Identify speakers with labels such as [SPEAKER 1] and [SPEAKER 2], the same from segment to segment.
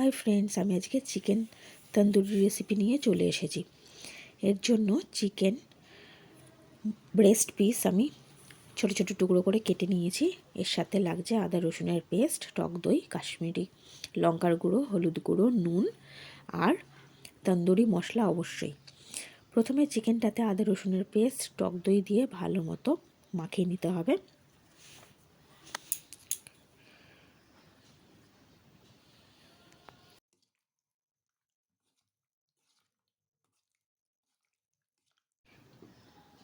[SPEAKER 1] Hi friends, আমি আজকে chicken tandoori recipe নিয়ে চলে এসেছি। এর জন্য চিকেন ব্রেস্ট পিস আমি ছোটো ছোটো টুকরো করে কেটে নিয়েছি। এর সাথে লাগছে আদা, রসুনের পেস্ট টক দই, কাশ্মীরি লঙ্কার গুঁড়ো, হলুদ গুঁড়ো, নুন আর তন্দুরি মশলা অবশ্যই। প্রথমে চিকেনটাতে আদা, রসুনের পেস্ট টক দই দিয়ে ভালো মতো মাখিয়ে নিতে হবে।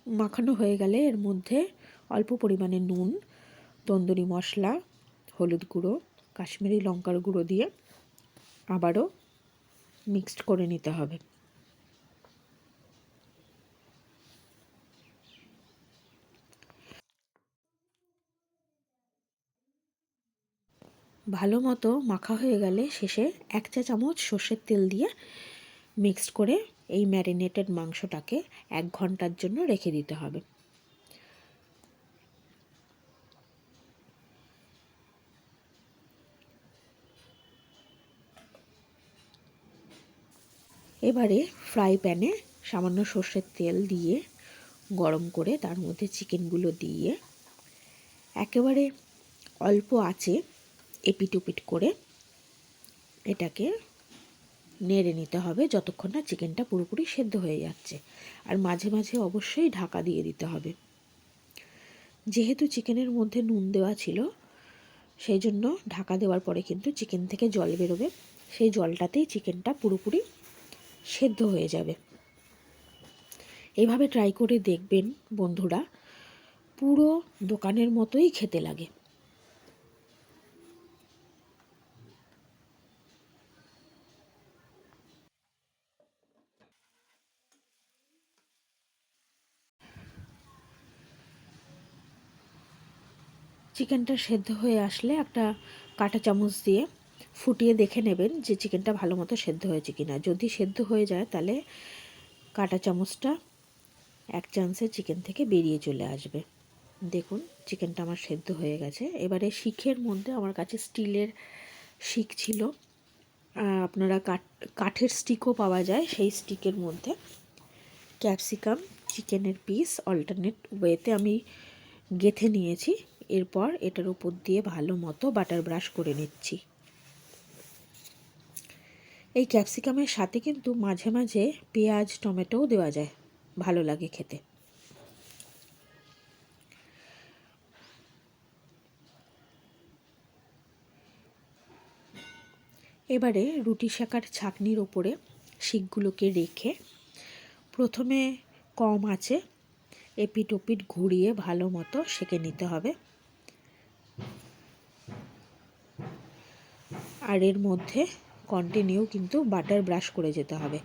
[SPEAKER 1] মাখানো হয়ে গেলে এর মধ্যে অল্প পরিমাণে নুন, তন্দুরি মশলা, হলুদ গুঁড়ো, কাশ্মীরি লঙ্কার গুঁড়ো দিয়ে আবারও মিক্সড করে নিতে হবে। ভালো মতো মাখা হয়ে গেলে শেষে এক চা চামচ সর্ষের তেল দিয়ে মিক্সড করে এই ম্যারিনেটেড মাংসটাকে এক ঘণ্টার জন্য রেখে দিতে হবে। এবারে ফ্রাই প্যানে সামান্য সর্ষের তেল দিয়ে গরম করে তার মধ্যে চিকেনগুলো দিয়ে একেবারে অল্প আছে এপিট উপিট করে এটাকে নেড়ে নিতে হবে যতক্ষণ না চিকেনটা পুরোপুরি সেদ্ধ হয়ে যাচ্ছে। আর মাঝে মাঝে অবশ্যই ঢাকা দিয়ে দিতে হবে। যেহেতু চিকেনের মধ্যে নুন দেওয়া ছিল, সেই জন্য ঢাকা দেওয়ার পরে কিন্তু চিকেন থেকে জল বেরোবে। সেই জলটাতেই চিকেনটা পুরোপুরি সেদ্ধ হয়ে যাবে। এইভাবে ট্রাই করে দেখবেন বন্ধুরা। পুরো দোকানের মতোই খেতে লাগে। চিকেনটা সেদ্ধ হয়ে আসলে একটা কাঁটা চামচ দিয়ে ফুটিয়ে দেখে নেবেন যে চিকেনটা ভালো মতো সেদ্ধ হয়েছে কি না যদি সেদ্ধ হয়ে যায় তাহলে কাঁটা চামচটা এক চান্সে চিকেন থেকে বেরিয়ে চলে আসবে। দেখুন, চিকেনটা আমার সেদ্ধ হয়ে গেছে। এবারে শিখের মধ্যে আমার কাছে স্টিলের শিখ ছিল। আপনারা কাঠ, কাঠের স্টিকও পাওয়া যায় সেই স্টিকের মধ্যে। ক্যাপসিকাম, চিকেনের পিস, অল্টারনেট ওয়েতে আমি গেথে নিয়েছি। এরপর এটার উপর দিয়ে ভালো মতো বাটার ব্রাশ করে নিচ্ছি। এই ক্যাপসিকামের সাথে কিন্তু মাঝে মাঝে পেঁয়াজ, টমেটোও দেওয়া যায়, ভালো লাগে খেতে। এবারে রুটি শেখার ছাকনির ওপরে শিকগুলোকে রেখে প্রথমে কম আছে এপিট ওপিট ঘুরিয়ে ভালো মতো সেঁকে নিতে হবে। আর এর মধ্যে কন্টিনিউ কিন্তু বাটার ব্রাশ করে যেতে হবে।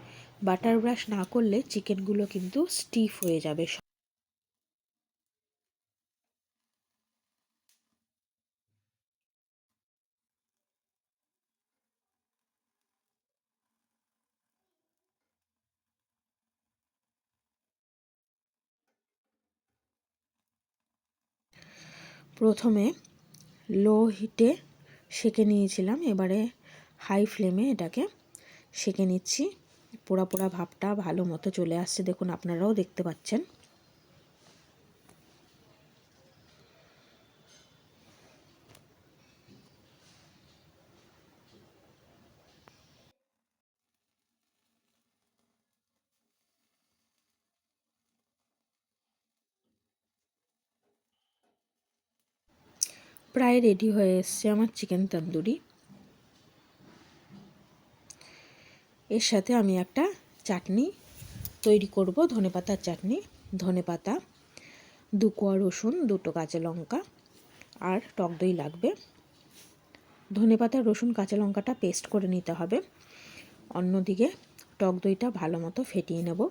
[SPEAKER 1] বাটার ব্রাশ না করলে চিকেনগুলো কিন্তু স্টিফ হয়ে যাবে। প্রথমে লো হিটে সেঁকে নিয়েছিলাম। এবারে হাই ফ্লেমে এটাকে সেঁকে নিচ্ছি। পোড়া পোড়া ভাবটা ভালো মতো চলে আসছে। দেখুন, আপনারাও দেখতে পাচ্ছেন। প্রায় রেডি হয়ে এসছে আমার চিকেন তন্দুরি। এর সাথে আমি একটা চাটনি তৈরি করব ধনেপাতার চাটনি ধনেপাতা দু কোয়া রসুন, দুটো কাঁচা লঙ্কা আর টক দই লাগবে। ধনেপাতা রসুন, কাঁচা লঙ্কাটা পেস্ট করে নিতে হবে। অন্যদিকে টক দইটা ভালো মতো ফেটিয়ে নেব।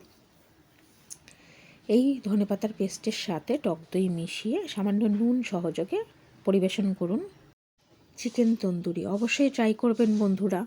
[SPEAKER 1] এই ধনেপাতার পেস্টের সাথে টক দই মিশিয়ে সামান্য নুন সহযোগে পরিবেশন করুন। চিকেন তন্দুরি অবশ্যই ট্রাই করবেন বন্ধুরা।